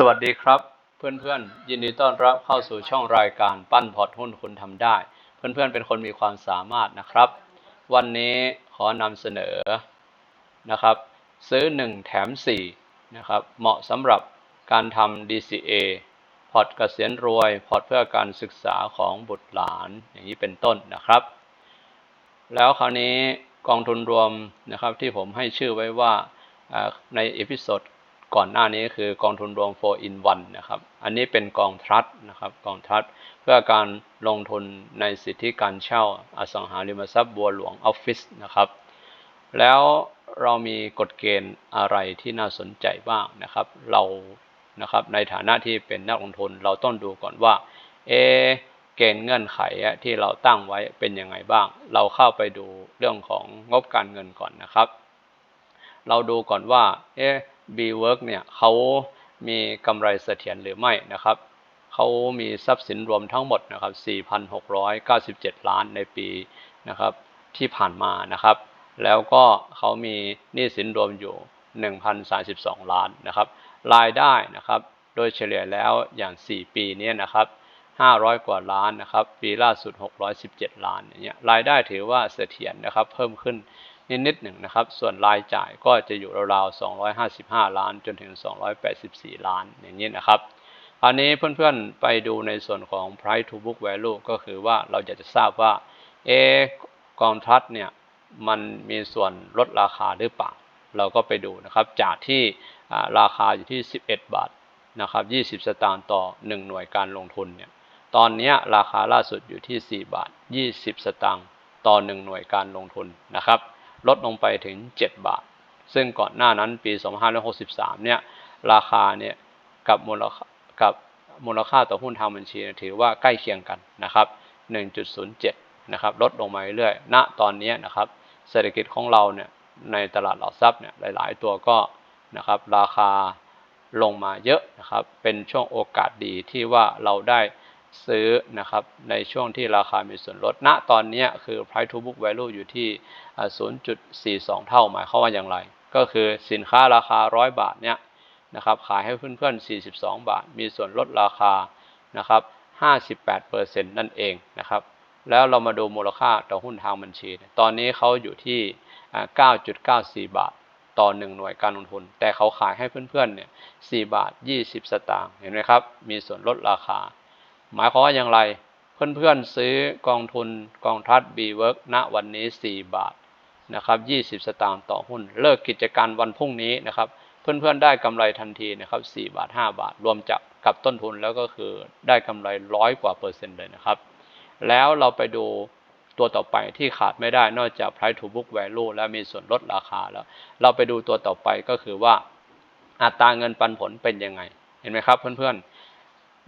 สวัสดีครับ เพื่อนๆ ยินดีต้อนรับเข้าสู่ช่องรายการปั้นพอร์ตหุ้นคุณทำได้ เพื่อนๆ เป็นคนมีความสามารถนะครับ วันนี้ขอนำเสนอนะครับ ซื้อ 1 แถม 4 นะครับ เหมาะสำหรับการทำ DCA พอร์ตเกษียณรวย พอร์ตเพื่อการศึกษาของบุตรหลานอย่างนี้เป็นต้นนะครับ แล้วคราวนี้กองทุนรวมนะครับที่ผมให้ชื่อไว้ว่าอ่าในเอพิโซด ก่อนหน้านี้คือกองทุนรวม 4 in 1 นะครับ อันนี้เป็นกองทรัสนะครับ กองทรัสเพื่อการลงทุนในสิทธิการเช่าอสังหาริมทรัพย์บัวหลวงออฟฟิศนะครับ แล้วเรามีกฎเกณฑ์อะไรที่น่าสนใจบ้างนะครับ เรานะครับในฐานะที่เป็นนักลงทุนเราต้องดูก่อนว่า เอเกณฑ์เงื่อนไขที่เราตั้งไว้เป็นยังไงบ้าง เราเข้าไปดูเรื่องของงบการเงินก่อนนะครับ เราดูก่อนว่า เอ๊ B-Work เนี่ยเขามีกำไรเสถียรหรือไม่นะครับเขามีทรัพย์สินรวมทั้งหมดนะครับ 4,697 ล้านในปีนะครับที่ผ่านมานะครับ แล้วก็เขามีหนี้สินรวมอยู่ 1,032 ล้านนะครับ รายได้นะครับโดยเฉลี่ยแล้วอย่าง 4 ปีนี้นะครับ 500 กว่าล้านนะครับ ปีล่าสุด 617 ล้านอย่างเงี้ยรายได้ถือว่าเสถียรนะครับ เพิ่มขึ้น นิดนิดหนึ่งนะครับ ส่วนรายจ่ายก็จะอยู่ราวๆ 255 ล้าน จนถึง 284 ล้านอย่างนี้นะครับ อันนี้เพื่อนๆไปดูในส่วนของ price to book value ก็คือว่าเราอยากจะทราบว่าเอกองทัพเนี่ยมันมีส่วนลดราคาหรือเปล่า เราก็ไปดูนะครับ จากที่ราคาอยู่ที่ 11 บาทนะครับ 20 สตางค์ต่อ 1 หน่วยการลงทุนเนี่ย ตอนนี้ราคาล่าสุดอยู่ที่ 4 บาท 20 สตางค์ต่อ 1 หน่วยการลงทุนนะครับ ลดลงไปถึง 7 บาท ซึ่งก่อนหน้านั้นปี 2563 เนี่ย ราคาเนี่ยกับมูลค่ากับมูลค่าต่อหุ้นทางบัญชีถือว่าใกล้เคียงกันนะครับ 1.07 นะครับ ลดลงมาเรื่อยๆ ณ ตอนนี้นะครับ เศรษฐกิจของเราเนี่ยในตลาดหลักทรัพย์เนี่ยหลายๆ ตัวก็นะครับราคาลงมาเยอะนะครับ เป็นช่วงโอกาสดีที่ว่าเราได้ ซื้อนะครับในช่วงที่ราคามีส่วนลดณตอนนี้คือ price to book value อยู่ที่ 0.42 เท่าหมายความว่าอย่างไร ก็คือสินค้าราคา 100 บาทเนี่ยนะครับขายให้เพื่อนๆ 42 บาท มีส่วนลดราคานะครับ 58%นั่นเองนะครับ แล้วเรามาดูมูลค่าต่อหุ้นทางบัญชี ตอนนี้เขาอยู่ที่ 9.94 บาทต่อ 1 หน่วยการลงทุน แต่เขาขายให้เพื่อนๆเนี่ย4บาท 20 สตางค์ เห็นไหมครับ มีส่วนลดราคา หมายความว่าอย่างไร เพื่อนๆซื้อกองทุนกองทัพ B-Work ณวันนี้ 4 บาทนะครับ20 สตางค์ต่อหุ้น เลิกกิจการวันพรุ่งนี้นะครับ เพื่อนๆได้กำไรทันทีนะครับ4บาท 5 บาท รวมจากกับต้นทุนแล้วก็คือได้กำไรร้อยกว่าเปอร์เซ็นต์เลยนะครับ แล้วเราไปดูตัวต่อไปที่ขาดไม่ได้นอกจาก price to book value และมีส่วนลดราคาแล้ว เราไปดูตัวต่อไปก็คือว่าอัตราเงินปันผลเป็นยังไง เห็นไหมครับเพื่อนๆ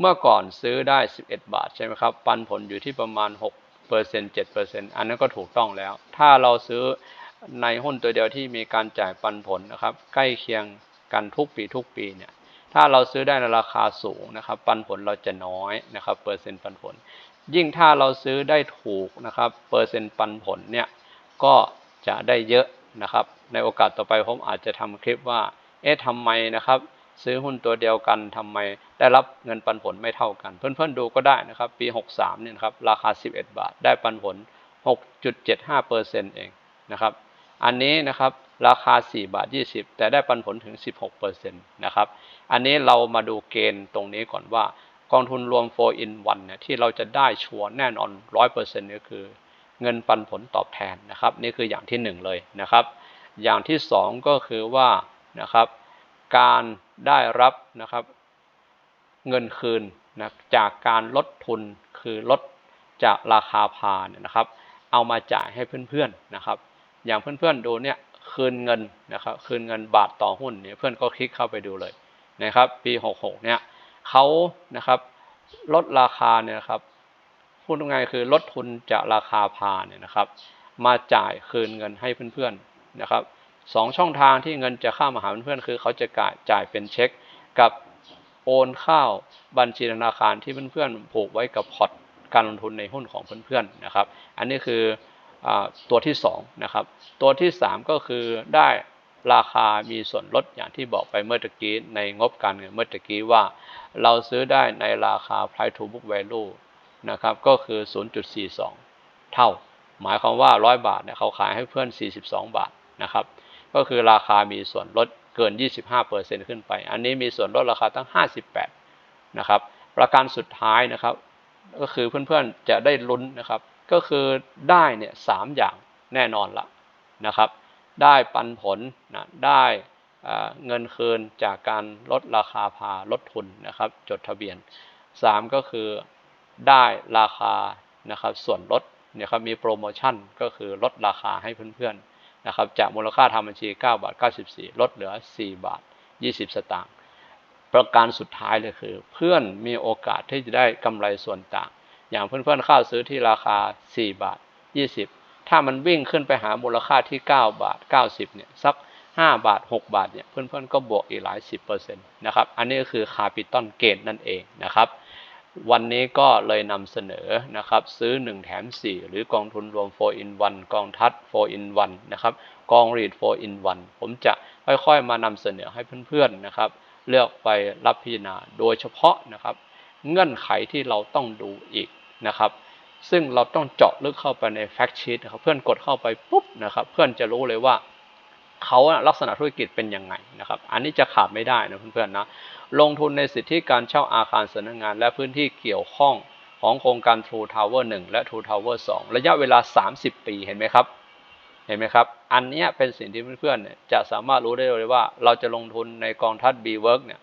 เมื่อก่อนซื้อได้ 11 บาทใช่ไหมครับ ปันผลอยู่ที่ประมาณ6เปอร์เซ็นต์7เปอร์เซ็นต์อันนั้นก็ถูกต้องแล้ว ถ้าเราซื้อในหุ้นตัวเดียวที่มีการจ่ายปันผลนะครับ ใกล้เคียงกันทุกปีทุกปีเนี่ยถ้าเราซื้อได้ในราคาสูงนะครับ ปันผลเราจะน้อยนะครับ เปอร์เซ็นต์ปันผล ยิ่งถ้าเราซื้อได้ถูกนะครับ เปอร์เซ็นต์ปันผลเนี่ยก็จะได้เยอะนะครับ ในโอกาสต่อไปผมอาจจะทำคลิปว่า เอ๊ะทำไมนะครับ ซื้อหุ้นตัวเดียวกันทำไมได้รับเงินปันผลไม่เท่ากัน เพื่อนๆดูก็ได้นะครับ ปี 63เนี่ยครับราคา 11 บาท ได้ปันผล 6.75เปอร์เซ็นต์เองนะครับ อันนี้นะครับราคา 4 บาท 20 แต่ได้ปันผลถึง 16%นะครับ อันนี้เรามาดูเกณฑ์ตรงนี้ก่อนว่ากองทุนรวม 4 in 1เนี่ยที่เราจะได้ชัวร์แน่นอน 100%ก็คือเงินปันผลตอบแทนนะครับ นี่คืออย่างที่ 1 เลยนะครับ อย่างที่ 2 ก็คือว่านะครับการ ได้รับนะครับเงินคืนนะจากการลดทุนคือลดจากราคาพาเนี่ยนะครับ เอามาจ่ายให้เพื่อนๆนะครับ อย่างเพื่อนๆดูเนี่ยคืนเงินนะครับคืนเงินบาทต่อหุ้นเนี่ยเพื่อนก็คลิกเข้าไปดูเลยนะครับ ปี 66 เนี่ยเขานะครับลดราคาเนี่ยครับพูดง่ายคือลดทุนจากราคาพาเนี่ยนะครับ มาจ่ายคืนเงินให้เพื่อนๆนะครับ สองช่องทางที่เงินจะเข้ามาหาเพื่อนๆคือเขาจะจ่ายเป็นเช็คกับโอนเข้าบัญชีธนาคารที่เพื่อนๆผูกไว้กับพอร์ตการลงทุนในหุ้นของเพื่อนๆนะครับ อันนี้คืออตัวที่2นะครับ ตัวที่ 3 ก็คือได้ราคามีส่วนลดอย่างที่บอกไปเมื่อตะกี้ในงบการเงินเมื่อตะกี้ว่า เราซื้อได้ในราคา price to book value นะครับก็คือ 0.42 เท่า หมายความว่า 100 บาทเนี่ยเขาขายให้เพื่อน 42 บาทนะครับ ก็คือราคามีส่วนลดเกิน 25%ขึ้นไป อันนี้มีส่วนลดราคาตั้ง 58 นะครับ ประการสุดท้ายนะครับ ก็คือเพื่อนๆจะได้ลุ้นนะครับ ก็คือได้เนี่ยสอย่างแน่นอนละนะครับ ได้ปันผลนะได้เงินคืนจากการลดราคาพาลดทุนนะครับ จดทะเบียน 3 ก็คือได้ราคานะครับส่วนลดเนี่ยครับมีโปรโมชั่นก็คือลดราคาให้เพื่อนๆ นะครับจากมูลค่าทำบัญชี 9 บาท 94 ลดเหลือ 4 บาท 20 สตางค์ประการสุดท้ายเลยคือ เพื่อนมีโอกาสที่จะได้กำไรส่วนต่าง อย่างเพื่อนๆเข้าซื้อที่ราคา 4 บาท 20 ถ้ามันวิ่งขึ้นไปหามูลค่าที่ 9 บาท 90 เนี่ยสัก 5 บาท 6 บาทเนี่ยเพื่อนๆก็บวกอีกหลาย 10%นะครับ อันนี้ก็คือคาปิตอลเกนนั่นเองนะครับ วันนี้ก็เลยนำเสนอนะครับ ซื้อ 1 แถม 4 หรือกองทุนรวม 4 in 1 กองทัด4 in 1 นะครับ กองรีด4 in 1 ผมจะค่อยๆ มานำเสนอให้เพื่อนๆนะครับ เลือกไปรับพิจารณาโดยเฉพาะนะครับ เงื่อนไขที่เราต้องดูอีกนะครับ ซึ่งเราต้องเจาะลึกเข้าไปในแฟกชีตนะครับ เพื่อนกดเข้าไปปุ๊บนะครับ เพื่อนจะรู้เลยว่า เขาลักษณะธุรกิจเป็นยังไงนะครับ อันนี้จะขาดไม่ได้นะเพื่อนๆนะ ลงทุนในสิทธิการเช่าอาคารสำนักงาน และพื้นที่เกี่ยวข้องของโครงการ True Tower 1 และ True Tower 2 ระยะเวลา 30 ปีเห็นไหมครับ เห็นไหมครับ อันนี้เป็นสิ่งที่เพื่อนๆจะสามารถรู้ได้เลยว่า เราจะลงทุนในกองทัพ B Work เนี่ย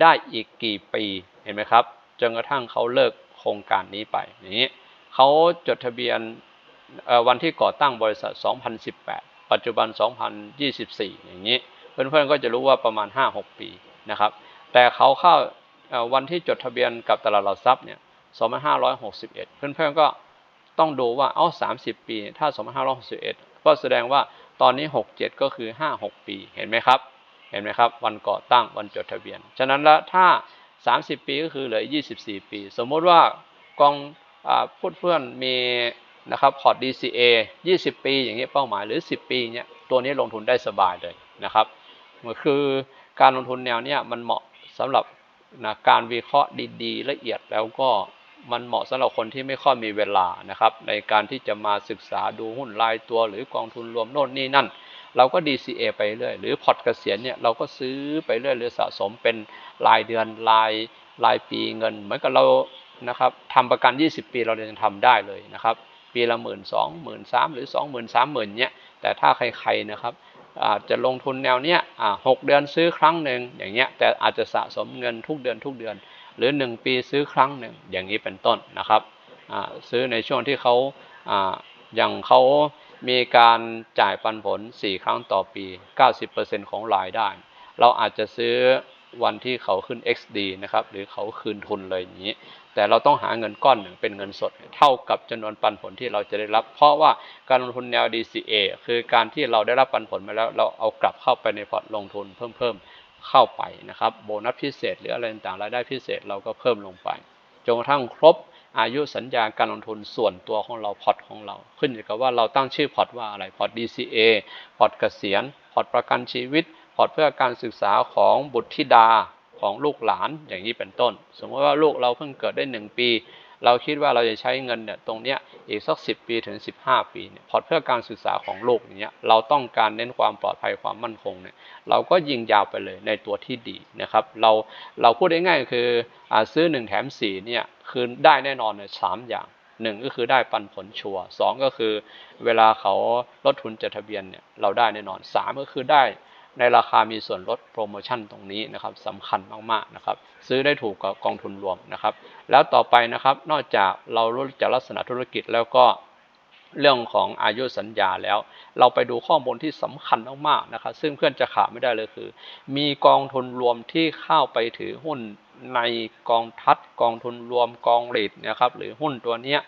ได้อีกกี่ปีเห็นไหมครับจนกระทั่งเขาเลิกโครงการนี้ไปอย่างนี้เขาจดทะเบียนวันที่ก่อตั้งบริษัท 2018 ปัจจุบัน 2024 อย่างนี้ เพื่อนๆก็จะรู้ว่าประมาณ 5-6 ปีนะครับ แต่เขาเข้าวันที่จดทะเบียนกับตลาดหลักทรัพย์เนี่ย 2561 เพื่อนๆก็ต้องดูว่าเอ้า30 ปี ถ้า 2561 ก็แสดงว่าตอนนี้ 67 ก็คือ 56 ปี เห็นไหมครับ เห็นไหมครับ วันก่อตั้ง วันจดทะเบียน ฉะนั้นแล้วถ้า 30 ปีก็คือเหลือ 24 ปี สมมติว่ากองพูดเพื่อนมี นะครับพอร์ต DCA 20 ปีอย่างเงี้ยเป้าหมายหรือ 10 ปีเนี้ยตัวนี้ลงทุนได้สบายเลยนะครับคือการลงทุนแนวเนี้ยมันเหมาะสำหรับนะการวิเคราะห์ดีๆ ละเอียดแล้วก็มันเหมาะสำหรับคนที่ไม่ค่อยมีเวลานะครับในการที่จะมาศึกษาดูหุ้นรายตัวหรือกองทุนรวมโน่นนี่นั่น เราก็ DCA ไปเรื่อยหรือพอร์ตเกษียณเนี่ยเราก็ซื้อไปเรื่อยหรือสะสมเป็นรายเดือนรายรายปีเงิน เหมือนกับเรานะครับทำประกัน 20 ปีเรายังทำได้เลยนะครับ ปีละหมื่นสองหมื่นสามหรือสองหมื่นสามหมื่นเนี่ยแต่ถ้าใครๆนะครับอาจจะลงทุนแนวเนี้ยหกเดือนซื้อครั้งหนึ่งอย่างเงี้ยแต่อาจจะสะสมเงินทุกเดือนทุกเดือน หรือ 1 ปีซื้อครั้งหนึ่งอย่างนี้เป็นต้นนะครับซื้อในช่วงที่เขาอย่างเขามีการจ่ายปันผล 4 ครั้งต่อปี 90%ของรายได้ เราอาจจะซื้อวันที่เขาขึ้น XD นะครับ หรือเขาคืนทุนเลยอย่างนี้ แต่เราต้องหาเงินก้อนหนึ่งเป็นเงินสด เท่ากับจำนวนปันผลที่เราจะได้รับ เพราะว่าการลงทุนแนว DCA คือการที่เราได้รับปันผลมาแล้วเราเอากลับเข้าไปในพอร์ตลงทุนเพิ่มเมเข้าไปนะครับโบนัสพิเศษ หรืออะไรต่างๆรายได้พิเศษเราก็เพิ่มลงไปจนกระทั่งครบอายุสัญญาการลงทุนส่วนตัวของเราพอร์ตของเรา ขึ้นอยู่กับว่าเราตั้งชื่อพอร์ตว่าอะไรพอร์ต DCA พอร์ตเกษียณพอร์ตประกันชีวิตพอร์ตเพื่อการศึกษาของบุตรธิดา ของลูกหลานอย่างนี้เป็นต้น สมมติว่าลูกเราเพิ่งเกิดได้ 1 ปี เราคิดว่าเราจะใช้เงินเนี่ยตรงเนี้ยอีกสักสิปีถึง 15 ปีเนี่ยพอร์ตเพื่อการศึกษาของลูกเนี้ยเราต้องการเน้นความปลอดภัยความมั่นคงเนี่ยเราก็ยิงยาวไปเลยในตัวที่ดีนะครับ เราเราพูดได้ง่ายคืออซื้อ 1 แถม4เนี่ยคือได้แน่นอนในสามอย่างหนึ่งก็คือได้ปันผลชัวร์สองก็คือเวลาเขาลดทุนจดทะเบียนเนี่ยเราได้แน่นอนสามก็คือได้ ในราคามีส่วนลดโปรโมชั่นตรงนี้นะครับสำคัญมากๆนะครับ ซื้อได้ถูกกับกองทุนรวมนะครับ แล้วต่อไปนะครับนอกจากเรารู้จากลักษณะธุรกิจแล้วก็เรื่องของอายุสัญญาแล้ว เราไปดูข้อมูลที่สำคัญมากๆนะครับ ซึ่งเพื่อนจะขาดไม่ได้เลยคือ มีกองทุนรวมที่เข้าไปถือหุ้นในกองทัดกองทุนรวมกองรีดนะครับ หรือหุ้นตัวเนี้ย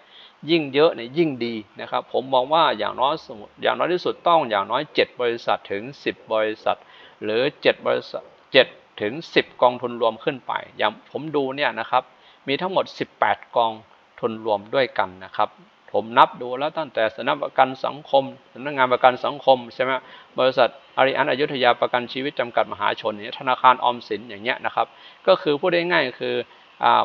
ยิ่งเยอะเนี่ยยิ่งดีนะครับผมมองว่าอย่างน้อยสมมติอย่างน้อยที่สุดต้องอย่างน้อย 7 บริษัทถึง 10 บริษัท หรือ 7 บริษัท 7 ถึง 10 กองทุนรวมขึ้นไป อย่างผมดูเนี่ยนะครับมีทั้งหมด 18 กองทุนรวมด้วยกันนะครับ ผมนับดูแล้วตั้งแต่สำนักประกันสังคมสำนักงานประกันสังคมใช่ไหมบริษัทอาริอันอยุธยาประกันชีวิตจำกัดมหาชนเนี่ยธนาคารออมสินอย่างเงี้ยนะครับ ก็คือพูดได้ง่ายคือ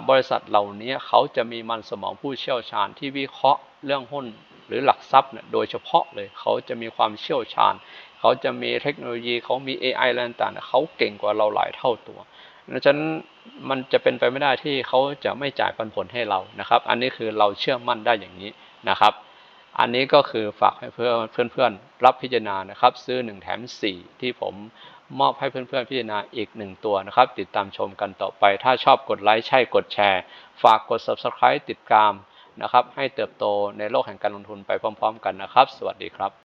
บริษัทเหล่านี้เขาจะมีมันสมองผู้เชี่ยวชาญที่วิเคราะห์เรื่องหุ้นหรือหลักทรัพย์เนี่ยโดยเฉพาะเลยเขาจะมีความเชี่ยวชาญ เขาจะมีเทคโนโลยีเขามี AI อะไรต่างๆเขาเก่งกว่าเราหลายเท่าตัวดังนั้นมันจะเป็นไปไม่ได้ที่เขาจะไม่จ่ายปันผลให้เรานะครับ อันนี้คือเราเชื่อมั่นได้อย่างนี้นะครับ อันนี้ก็คือฝากให้เพื่อนเพื่อนๆรับพิจารณานะครับ ซื้อ 1 แถม 4 ที่ผม มอบให้เพื่อนๆพิจารณาอีกหนึ่งตัวนะครับ ติดตามชมกันต่อไป ถ้าชอบกดไลค์ใช่กดแชร์ ฝากกด subscribe ติดตามนะครับ ให้เติบโตในโลกแห่งการลงทุนไปพร้อม ๆ กันนะครับ สวัสดีครับ